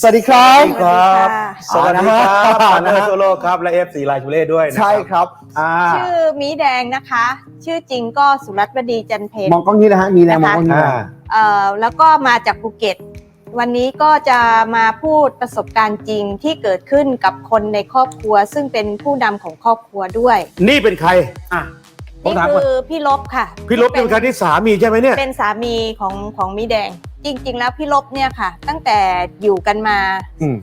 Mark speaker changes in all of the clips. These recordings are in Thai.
Speaker 1: สวัสดีครับ
Speaker 2: ครับ
Speaker 1: สวัสดีครับ
Speaker 2: ปาร์เนอ
Speaker 1: นะ
Speaker 2: ร์
Speaker 1: ฮะ
Speaker 2: ทั่วโลกครับ และ F4 ลายชูเล่ด้วยนะ
Speaker 1: ใช่ครับ
Speaker 2: อ่า
Speaker 3: ชื่อมีแดงนะคะ ชื่อจริงก็สุรัตน์วดีจันเพน
Speaker 1: มองกล้องนี้นะฮะ มีแรงมองกล้องนี้
Speaker 2: อ่า
Speaker 1: นะ
Speaker 3: เอ่อแล้วก็มาจากภูเก็ต วันนี้ก็จะมาพูดประสบการณ์จริงที่เกิดขึ้นกับคนในครอบครัว ซึ่งเป็นผู้นำของครอบครัวด้วย
Speaker 2: นี่เป็นใครอะผม
Speaker 3: นี่
Speaker 2: ถาม
Speaker 3: คื
Speaker 2: ก่อน
Speaker 3: อพี่ลบค่ะ
Speaker 2: พี่ลบเป็นใครที่สามีใช่ไหมเนี่ย
Speaker 3: เป็นสามีของของมีแดง จริง ๆ แล้วพี่ลบเนี่ยค่ะ ตั้งแต่อยู่กันมา
Speaker 1: อืม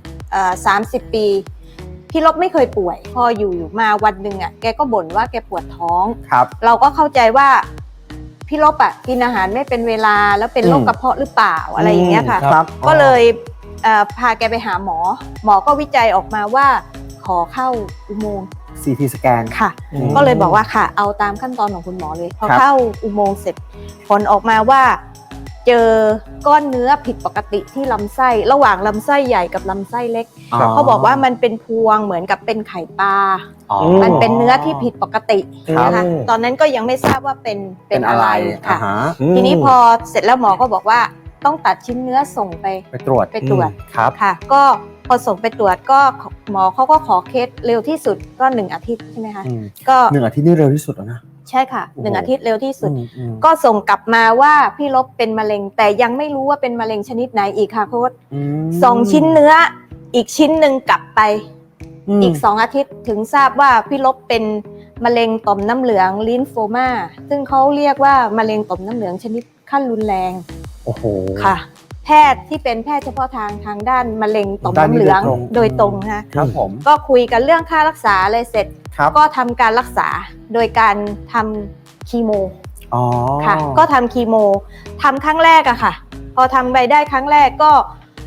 Speaker 3: สามสิบปี พี่ลบไม่เคยป่วย พออยู่อยู่มาวันหนึ่งอะแกก็บ่นว่าแกปวดท้อง
Speaker 1: ครับ
Speaker 3: เราก็เข้าใจว่าพี่ลบอะกินอาหารไม่เป็นเวลาแล้วเป็นโรค
Speaker 1: อืม
Speaker 3: กระเพาะหรือเปล่าอะไรอย่างเงี้ยค่ะ
Speaker 1: ครับ
Speaker 3: ก็เลยเอ่อพาแกไปหาหมอ หมอก็วิจัยออกมาว่า ขอเข้าอุโมงค์
Speaker 1: CT สแกน
Speaker 3: ค่ะ
Speaker 1: อืม
Speaker 3: ก็เลยบอกว่าค่ะ เอาตามขั้นตอนของคุณหมอเลย พอ
Speaker 1: ครับ
Speaker 3: เข้าอุโมงค์เสร็จผลออกมาว่า เจอก้อนเนื้อผิดปกติที่ลำไส้ ระหว่างลำไส้ใหญ่กับลำไส้เล็ก เขาบอกว่ามันเป็นพวงเหมือนกับเป็นไข่ปลา
Speaker 1: อ๋อ
Speaker 3: มันเป็นเนื้อที่ผิดปกติ
Speaker 1: ครับ
Speaker 3: นะคะ ตอนนั้นก็ยังไม่ทราบว่าเป็นเป็นอะไรค่ะ
Speaker 1: อ่าฮ
Speaker 3: ทีนี้พอเสร็จแล้วหมอก็บอกว่าต้องตัดชิ้นเนื้อส่งไป
Speaker 1: ไปตรวจ
Speaker 3: ไปตรวจ
Speaker 1: ครับ
Speaker 3: ค่ะ ก็พอส่งไปตรวจก็หมอเขาก็ขอเคสเร็วที่สุดก็หนึ่งอาทิตย์ใช่ไหมคะ
Speaker 1: อืม
Speaker 3: ก็
Speaker 1: หนึ่งอาทิตย์นี่เร็วที่สุดแล้วนะ
Speaker 3: ใช่ค่ะ
Speaker 1: โอ้โห
Speaker 3: หนึ่งอาทิตย์เร็วที่สุด
Speaker 1: อืมอืม
Speaker 3: ก็ส่งกลับมาว่าพี่ลบเป็นมะเร็ง แต่ยังไม่รู้ว่าเป็นมะเร็งชนิดไหนอีกค่ะเพราะว่า
Speaker 1: ม
Speaker 3: ส่งชิ้นเนื้ออีกชิ้นหนึ่งกลับไป
Speaker 1: ม
Speaker 3: อีก2อาทิตย์ถึงทราบว่าพี่ลบเป็นมะเร็งต่อมน้ำเหลืองลินโฟมาซึ่งเขาเรียกว่ามะเร็งต่อมน้ำเหลืองชนิดขั้นรุนแรง
Speaker 1: โอ้โห
Speaker 3: ค่ะ แพทย์ที่เป็นแพทย์เฉพาะทางทางด้านมะเร็งต่อม
Speaker 1: ด้าน
Speaker 3: น้ำ
Speaker 1: นี้
Speaker 3: เหลือง
Speaker 1: โด
Speaker 3: โด
Speaker 1: ย
Speaker 3: ย
Speaker 1: ต
Speaker 3: ต
Speaker 1: ร
Speaker 3: รง งนะคะ
Speaker 1: ครับผม
Speaker 3: ก็คุยกันเรื่องค่ารักษาอะไรเสร็จ
Speaker 1: ครับ
Speaker 3: ก็ทำการรักษาโดยการทำคีโม
Speaker 1: อ๋อ
Speaker 3: ค่ะ ก็ทำคีโมทำครั้งแรกอะค่ะ พอทำไปได้ครั้งแรกก็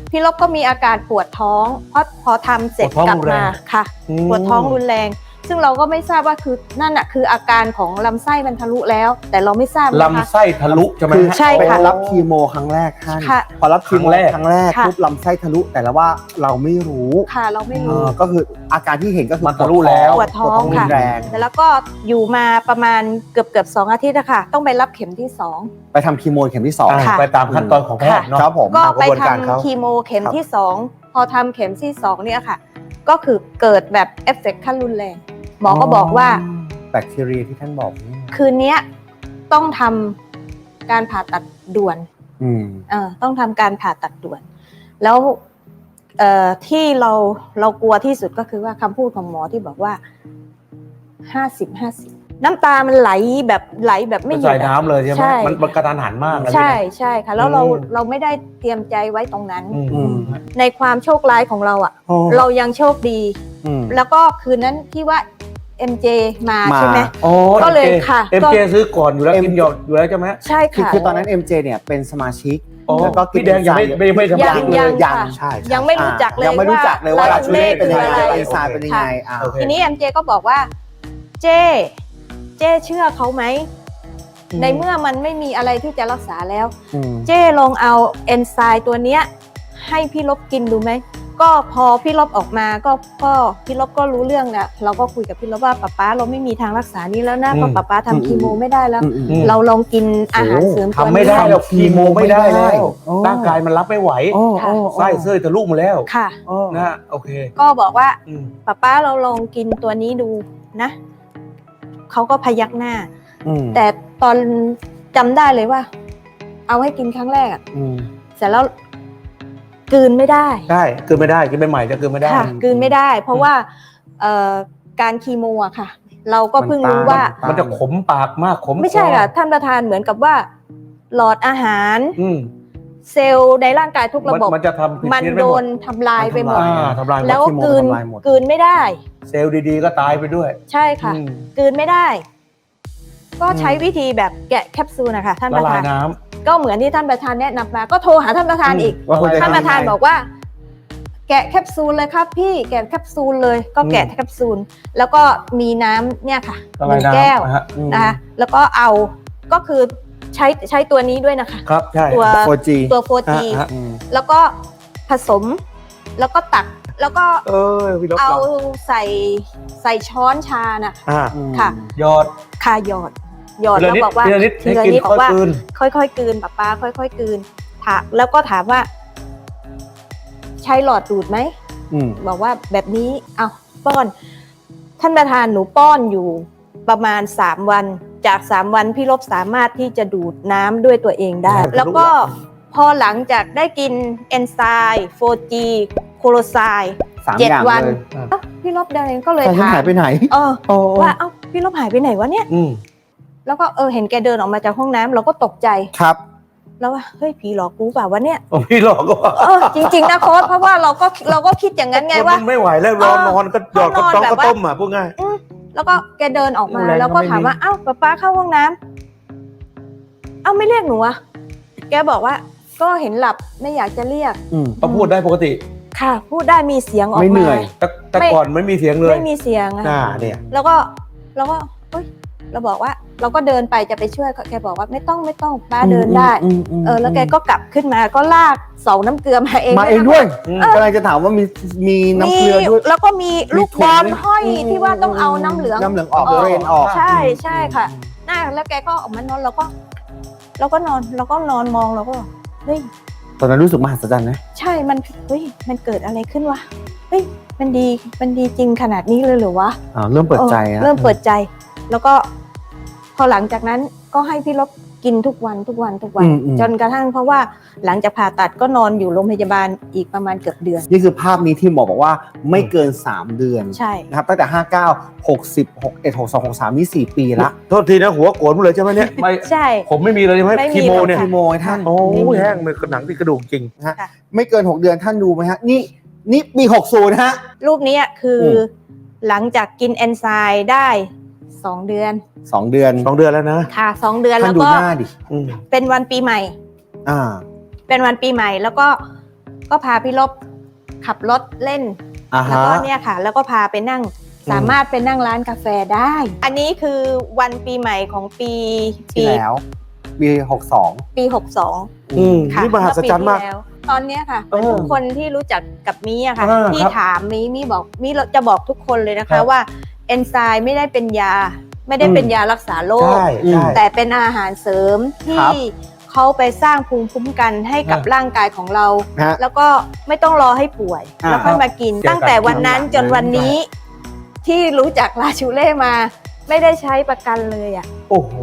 Speaker 3: พี่ลบก็มีอาการปวดท้องเพราะพอทำเสร็จ
Speaker 2: ปวดท้อง
Speaker 3: กลับ
Speaker 2: รุนแร
Speaker 3: มาง ค่ะปวดท้องรุนแรง ซึ่งเราก็ไม่ทราบว่าคือนั่นอะคืออาการของลำไส้มันทะลุแล้ว แต่เราไม่ทราบนะคะ
Speaker 2: ลำไส้ทะลุใช่ไหม
Speaker 1: คือ
Speaker 2: ฮะ
Speaker 3: ใช่ค่ะ
Speaker 1: ไปรับคีโมครั้งแรกท่าน
Speaker 3: ค่ะ
Speaker 1: พอรับคีโม
Speaker 2: ครั้งแรก
Speaker 1: ครั้งแรก
Speaker 3: ค่ะ
Speaker 1: ปุ๊บลำไส้ทะลุแต่ละว่าเราไม่รู้
Speaker 3: ค่ะเราไม่
Speaker 1: เอ
Speaker 3: รู้
Speaker 1: อก็คืออาการที่เห็นก็คือ
Speaker 2: มันทะลุแล้ว
Speaker 3: ปวดท้อง
Speaker 1: รุ
Speaker 3: ค่ะ
Speaker 1: นแรง
Speaker 3: แล้วก็อยู่มาประมาณเกือบเกือบสองอาทิตย์อะค่ะต้องไปรับเข็มที่สอง
Speaker 1: ไปทำคีโมเข็มที่สอง
Speaker 2: อ่า
Speaker 3: ค่ะ
Speaker 2: ไปตามขั้นตอนของแพทย์เนาะ
Speaker 1: ครับผม
Speaker 3: ก็
Speaker 2: ตามก
Speaker 3: ไประ
Speaker 2: บวนการเขา
Speaker 3: ทำคีโมเข็ม
Speaker 1: ครับ
Speaker 3: ที่สองพอทำเข็มที่สองเนี่ยค่ะ ก็คือเกิดแบบเอฟเฟกต์ขั้นรุนแรง หมอก็บอกว่า
Speaker 1: แบคทีเรียที่ท่านบอกนี่
Speaker 3: คืนเนี้ยต้องทำการผ่าตัดด่วน
Speaker 1: อืม
Speaker 3: เออต้องทำการผ่าตัดด่วน แล้วเอ่อที่เราเรากลัวที่สุดก็คือว่าคำพูดของหมอที่บอกว่าห้าสิบห้าสิบน้ำตามันไหลแบบไหลแบบไม่หยุ
Speaker 2: ใส่
Speaker 3: ดอะ
Speaker 2: น้ำเลยใช่ไหม
Speaker 3: ใช่
Speaker 2: มันมันกระทันหันมากนะ
Speaker 3: ใช่
Speaker 2: พี่นะ
Speaker 3: ใช่ค่ะ แล้วเรา
Speaker 2: อืม
Speaker 3: เราไม่ได้เตรียมใจไว้ตรงนั้น
Speaker 2: อืม
Speaker 1: อืม
Speaker 3: ในความโชคร้ายของเราอะ่ะ
Speaker 1: โอ้
Speaker 3: เรายังโชคดี
Speaker 1: อืม
Speaker 3: แล้วก็คืนนั้นที่ว่า MJ มา
Speaker 1: มา
Speaker 3: ใช่ไหม
Speaker 2: โอ้
Speaker 3: ก็เลย
Speaker 2: MJ
Speaker 3: ค่ะ
Speaker 2: เอ็ม
Speaker 3: ก็
Speaker 2: เจซื้อก่อนอยู่แล้ว
Speaker 1: M
Speaker 2: กินหยอดอยู่แล้วใช่ไหม
Speaker 3: ใช่
Speaker 1: คือ
Speaker 3: ค่ะ
Speaker 1: คือตอนนั้น MJ เนี่ยเป็นสมาชิก
Speaker 2: โอ้
Speaker 1: แล้วก็กิน
Speaker 2: พี่แดงยังไม่ไม่ไม่ทำ
Speaker 3: ยัง
Speaker 2: งานเล
Speaker 3: ยัง
Speaker 2: ย
Speaker 3: ค่ะ
Speaker 1: ใช่ใช่
Speaker 3: ยังไม่รู้จักเลย
Speaker 1: ยังไม่รู้จักเลยว่า
Speaker 3: ว่า
Speaker 1: ลาชูเล่เป็นยังไง
Speaker 3: คืออะไร
Speaker 1: เอนไซม์เป็นยังไงอ่า
Speaker 2: โอเค
Speaker 3: ทีนี้ MJ ก็บอกว่า เจ้เจ้เชื่อเขาไหม
Speaker 1: อืม
Speaker 3: ในเมื่อมันไม่มีอะไรที่จะรักษาแล้ว
Speaker 1: อืม
Speaker 3: เจ้ลองเอาเอนไซม์ตัวเนี้ยให้พี่ลบกินดูไหม ก็พอพี่ลบออกมาก็ก็พี่ลบก็รู้เรื่องแล้วเราก็คุยกับพี่ลบว่าป๊าป๊าเราไม่มีทางรักษานี้แล้วนะ
Speaker 2: อืม
Speaker 3: เพราะป๊าป๊าทำคีโมไม่ได้แล้ว
Speaker 1: อืมอืม
Speaker 2: อืม
Speaker 3: เราลองกินอาหารเสริมตัว
Speaker 2: ทำ
Speaker 3: นี้
Speaker 2: ไม่ได้หรอก
Speaker 1: ทำ
Speaker 2: คีโมไม่ได้แล้ว
Speaker 1: โอ้
Speaker 2: ร่างกายมันรับไม่ไหว
Speaker 1: โอ้
Speaker 3: ค่ะ
Speaker 1: โอ้
Speaker 2: ไส้เส้ยทะลุมาแล้ว
Speaker 3: ค่ะ
Speaker 1: โอ้
Speaker 2: นะโอเค
Speaker 3: ก็บอกว่า
Speaker 2: อืม
Speaker 3: ป๊าป๊าเราลองกินตัวนี้ดูนะเขาก็พยักหน้า
Speaker 1: อืม
Speaker 3: แต่ตอนจำได้เลยว่า เอาให้กินครั้งแรกอะ
Speaker 1: อืม
Speaker 3: เสร็จแล้ว กลืนไม่ได้
Speaker 2: ได้กินไม่ได้กินใหม่ๆจะกินไม่ได้
Speaker 3: ค่ะกลืนไม่ได้ เพราะว่าเอ่อการคีโมอะค่ะ เราก็เพิ่งรู้ว่า
Speaker 2: มันจะขมปากมากขม
Speaker 3: ไม่ใช่
Speaker 2: คอ
Speaker 3: ค่ะท่านประธานเหมือนกับว่า หลอดอาหาร
Speaker 2: อืม
Speaker 3: เซลล์ในร่างกายทุกระบบ
Speaker 2: มันมันจะทำผิด
Speaker 3: มัน
Speaker 2: เพี้ยนไป
Speaker 3: โด
Speaker 2: หมด
Speaker 3: นทำลายไปหมด
Speaker 2: อ่าทำลายหมด
Speaker 3: แล้ว
Speaker 1: คีโม
Speaker 3: กลืน
Speaker 1: ทำลายหมด
Speaker 3: กลืนไม่ได้
Speaker 2: เซลล์ดีๆ ก็ตายไปด้วย
Speaker 3: ใช่ค่ะ
Speaker 2: อืม
Speaker 3: กลืนไม่ได้ ก็ใช้
Speaker 1: อืม
Speaker 3: วิธีแบบแกะแคปซูลนะคะท่านป
Speaker 2: ละ
Speaker 3: ระ
Speaker 2: ลา
Speaker 3: ธายน
Speaker 2: น้ำ
Speaker 3: ก็เหมือนที่ท่านประธานแนะนำมา ก็โทรหาท่านประธานอีก
Speaker 1: ว่าควรจะ
Speaker 3: ท่านประธาน
Speaker 1: ทำยังไง
Speaker 3: บอกว่า แกะแคปซูลเลยครับพี่แกะแคปซูลเลย ก็แกะแคปซูลแล้วก็มีน้ำเนี่ยค่ะ
Speaker 2: ละ
Speaker 3: ห
Speaker 2: ลาย
Speaker 3: นึ่ง
Speaker 2: น้ำ
Speaker 3: แก้ว
Speaker 2: นะฮะ
Speaker 1: อืม
Speaker 3: นะคะแล้วก็เอาก็คือใช้ใช้ตัวนี้ด้วยนะคะ
Speaker 2: ครับใช่
Speaker 3: ตัว
Speaker 1: 4G
Speaker 3: ตัว 4G
Speaker 2: อะฮะ
Speaker 1: อืม
Speaker 3: แล้วก็ผสมแล้วก็ตักแล้วก็
Speaker 2: เออพี่ลบ
Speaker 3: เอา
Speaker 2: เรา
Speaker 3: ใส่ใส่ช้อนชาน่ะ
Speaker 2: อ่า
Speaker 3: ค่ะ
Speaker 2: ยอด
Speaker 3: คาหยอด หยอด
Speaker 2: ทีละ
Speaker 3: แล้ว
Speaker 2: นิด
Speaker 3: บอกว่า
Speaker 2: ทีละนิด
Speaker 3: ที
Speaker 2: ให้
Speaker 3: ละ
Speaker 2: กิน
Speaker 3: นิดบ
Speaker 2: ค่
Speaker 3: อ
Speaker 2: อย
Speaker 3: กว่า
Speaker 2: ๆกลืน
Speaker 3: ค่อยๆกลืนป้าป้าค่อยๆกลืนถามแล้วก็ถามว่า ใช้หลอดดูดไหม
Speaker 1: อืม
Speaker 3: บอกว่าแบบนี้เอาป้อน ท่านประธานหนูป้อนอยู่ประมาณ3วัน จาก3วันพี่ลบสามารถที่จะดูดน้ำด้วยตัวเองได้
Speaker 2: ได้
Speaker 3: แล้วก็พอหลังจากได้กินเอนไซม์ 4G โคโรไซด์
Speaker 1: สาม
Speaker 3: เจ็ด
Speaker 1: อย่าง
Speaker 3: วัน
Speaker 1: เลย
Speaker 3: เอ้าพี่ลบเดินก็เลย
Speaker 1: แต่ฉัน
Speaker 3: ถาม
Speaker 1: หายไปไหน
Speaker 3: เออ
Speaker 1: โอ้
Speaker 3: ว่าเอ้าพี่ลบหายไปไหนวะเนี่ย
Speaker 2: อืม
Speaker 3: แล้วก็เออเห็นแกเดินออกมาจากห้องน้ำเราก็ตกใจ
Speaker 1: ครับ
Speaker 3: แล้วว่าเฮ้ยผีหลอกกูเปล่าวะเนี่ย
Speaker 2: โอ้พี่หลอกก็ว่า
Speaker 3: เออจริง ๆ นะโค้ดเพราะว่าเราก็เราก็คิดอย่างนั้นไงว่า
Speaker 2: มันไม่ไหวแล้วรอนอนก็หยอดกระ
Speaker 3: เขานอน
Speaker 2: ต๊อก
Speaker 3: แบบ
Speaker 2: กระ
Speaker 3: ว่า
Speaker 2: ต้มอะพูดง่าย
Speaker 3: อืมแล้วก็แกเดินออกมา
Speaker 2: ดูแล
Speaker 3: แล้วก็
Speaker 2: ก็ไม่
Speaker 3: ถาม
Speaker 2: มี
Speaker 3: ว่าเอ้าป้าป้าเข้าห้องน้ำเอ้าไม่เรียกหนูอะแกบอกว่า ก็เห็นหลับไม่อยากจะเรียก
Speaker 1: อืม
Speaker 2: ก็พูดได้ปกติ
Speaker 3: ค่ะ พูดได้มีเสียงออก
Speaker 1: ไม่เหนื่
Speaker 3: มา
Speaker 1: อย
Speaker 2: แต่แต่
Speaker 3: ไม่
Speaker 2: ก่อนไม่มีเสียงเลย
Speaker 3: ไม่มีเสียงอะ
Speaker 2: น่าเนี่ย
Speaker 3: แล้วก็แล้วก็เอ้ยเราบอกว่า เราก็เดินไปจะไปช่วยแกบอกว่าไม่ต้องไม่ต้องป้าเดินได้
Speaker 1: อืมม
Speaker 3: เออแล้วแกก็กลับขึ้นมาก็ลากเสาน้ำเกลือมาเอง
Speaker 1: มาเองด้วย
Speaker 2: อืม
Speaker 1: กำลังจะถามว่ามีมีน้ำเกลือด้วย
Speaker 3: มีแล้วก็มีลูกบอล
Speaker 1: มีถุง
Speaker 3: ห้อยที่ว่าต้องเอาน้ำเหลือง
Speaker 1: น้ำเหลืองออก
Speaker 3: ออก
Speaker 1: เรนออก
Speaker 3: ใช่ใช่ค่ะน่าแล้วแกก็ออกมานอนเราก็เราก็นอนเราก็นอนมองเราก็เฮ้ย
Speaker 1: ตอนนั้นรู้สึกมหัศจรรย์นะ
Speaker 3: ใช่มันเฮ้ยมันเกิดอะไรขึ้นวะเฮ้ยมันดีมันดีจริงขนาดนี้เลยเหรือวะ
Speaker 1: อ่าเริ่มเปิดใจ
Speaker 3: ออ
Speaker 1: อะ
Speaker 3: เริ่มเปิดใจ แล้วก็ พอหลังจากนั้นก็ให้พี่ลบกินทุกวันทุกวันทุกวัน
Speaker 1: อืมอืม
Speaker 3: จนกระทั่งเพราะว่าหลังจากผ่าตัดก็นอนอยู่โรงพยาบาลอีกประมาณเกือบเดือน
Speaker 1: นี่คือภาพนี้ที่หมอบอกว่าไม่เกิน 3 เดือน
Speaker 3: ใช่
Speaker 1: นะครับตั้งแต่ 59 60 61 62 63 นี่ 4 ปีละ
Speaker 2: โทษทีนะหัวโกรธหมดเลยใช่ไหมเนี่ยไม่
Speaker 3: ใช่
Speaker 2: ผมไม่มีเลยใช่ไหม
Speaker 3: ไม่มี
Speaker 2: คีโมเนี่ย
Speaker 1: คีโมให้ท่าน
Speaker 2: โอ้ยแห้งเลยหนังที่กระดูกจริง
Speaker 1: นะฮะไม่เกิน 6 เดือนท่านดูไหมฮะ นี่นี่มี60นะฮะ
Speaker 3: รูปนี้คืออ
Speaker 1: ม
Speaker 3: หลังจากกินเอนไซม์ได้ 2เดือน
Speaker 1: 2เดือน
Speaker 2: สองเดือนแล้วนะ
Speaker 3: ค่ะ2เดือน
Speaker 1: ท่า
Speaker 3: แล้
Speaker 1: น
Speaker 3: ว
Speaker 1: ดู
Speaker 3: ก็
Speaker 1: หน้าดิ
Speaker 2: อืม
Speaker 3: เป็นวันปีใหม่
Speaker 1: อ่า
Speaker 3: เป็นวันปีใหม่ แล้วก็ก็พาพี่ลบขับรถเล่น
Speaker 1: อ่า
Speaker 3: แล้ว
Speaker 1: ฮะ
Speaker 3: ก็เนี่ยค่ะ แล้วก็พาไปนั่งสามารถไปนั่งร้านกาแฟได้ อันนี้คือวันปีใหม่ของปี
Speaker 1: ที่
Speaker 3: ปี
Speaker 1: แล้วปี62
Speaker 3: ปี62
Speaker 2: อืม
Speaker 3: ค่ะ
Speaker 2: นี่มหัศจรรย์มาก
Speaker 3: เอปีที่แล้วตอนเนี้ยค่ะ
Speaker 2: เออ
Speaker 3: ทุกคนที่รู้จักกับมีอะค่ะ
Speaker 2: อ่า
Speaker 3: ที่
Speaker 2: ครับ
Speaker 3: ถามมีมีบอกมีจะบอกทุกคนเลยนะ
Speaker 2: ครั
Speaker 3: คะ
Speaker 2: บ
Speaker 3: ว่าเอนไซม์ไม่ได้เป็นยา ไม่ได้เป็น
Speaker 2: อืม
Speaker 3: ยารักษาโรค
Speaker 2: ใช่ใช่
Speaker 3: แต่เป็นอาหารเสริม
Speaker 1: ครั
Speaker 3: ที่
Speaker 1: บ
Speaker 3: เขาไปสร้างภูมิคุ้มกันให้กับ
Speaker 2: อ่า
Speaker 3: ร่างกายของเรา
Speaker 1: นะฮะ
Speaker 3: แล้วก็ไม่ต้องรอให้ป่วย
Speaker 1: อ่า
Speaker 3: แล้วค่อยมากิน
Speaker 2: เกี่ยวกับ
Speaker 3: ตั้งแต่วันนั้น
Speaker 1: กิน
Speaker 3: จนวันนี้ ที่รู้จักลาชูเล่มา ไม่ได้ใช้ประกันเลยอะ
Speaker 2: โอ้โห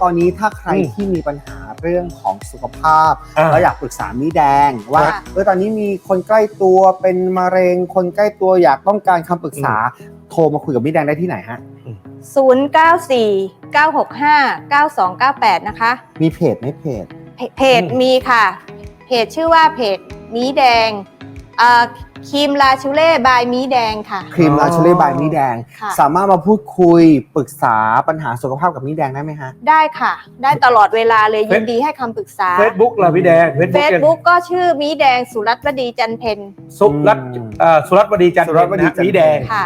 Speaker 1: ตอนนี้ถ้าใคร
Speaker 2: อืม
Speaker 1: ที่มีปัญหาเรื่องของสุขภาพ
Speaker 2: อ่า
Speaker 1: แล้วอยากปรึกษามีแดงว่า
Speaker 3: ค่ะ
Speaker 1: เออตอนนี้มีคนใกล้ตัวเป็นมะเร็งคนใกล้ตัวอยากต้องการคำปรึกษา โทรมาคุยกับมีแดงได้ที่ไหนฮะ
Speaker 3: 094 965 9298 นะคะ
Speaker 1: มีเพจไหมเพจ
Speaker 3: เพเพจ
Speaker 2: อืม
Speaker 3: มีค่ะ เพจชื่อว่าเพจมีแดงเอ่อครีมลาชูเล่บายมีแดงค่ะ
Speaker 1: ครีมลาชเลบายมีแดง
Speaker 3: ค่ะ
Speaker 1: สามารถมาพูดคุยปรึกษาปัญหาสุขภาพกับมีแดงได้ไหมฮะ
Speaker 3: ได้ค่ะ ได้ตลอดเวลาเลย ยินดีให้คำปรึกษา
Speaker 2: เฟซบุ๊กล่ะพี่แดงเฟซบุ๊ก
Speaker 3: Facebook ก็ชื่อมีแดงสุรัตน์วดีจันเพน
Speaker 2: สุรัตน์
Speaker 1: อืม
Speaker 2: เอ่อสุรัตน์วดีจันทร์
Speaker 1: สุรัตน์วดีจันทร์
Speaker 2: นะพี่แดง
Speaker 3: ค่ะ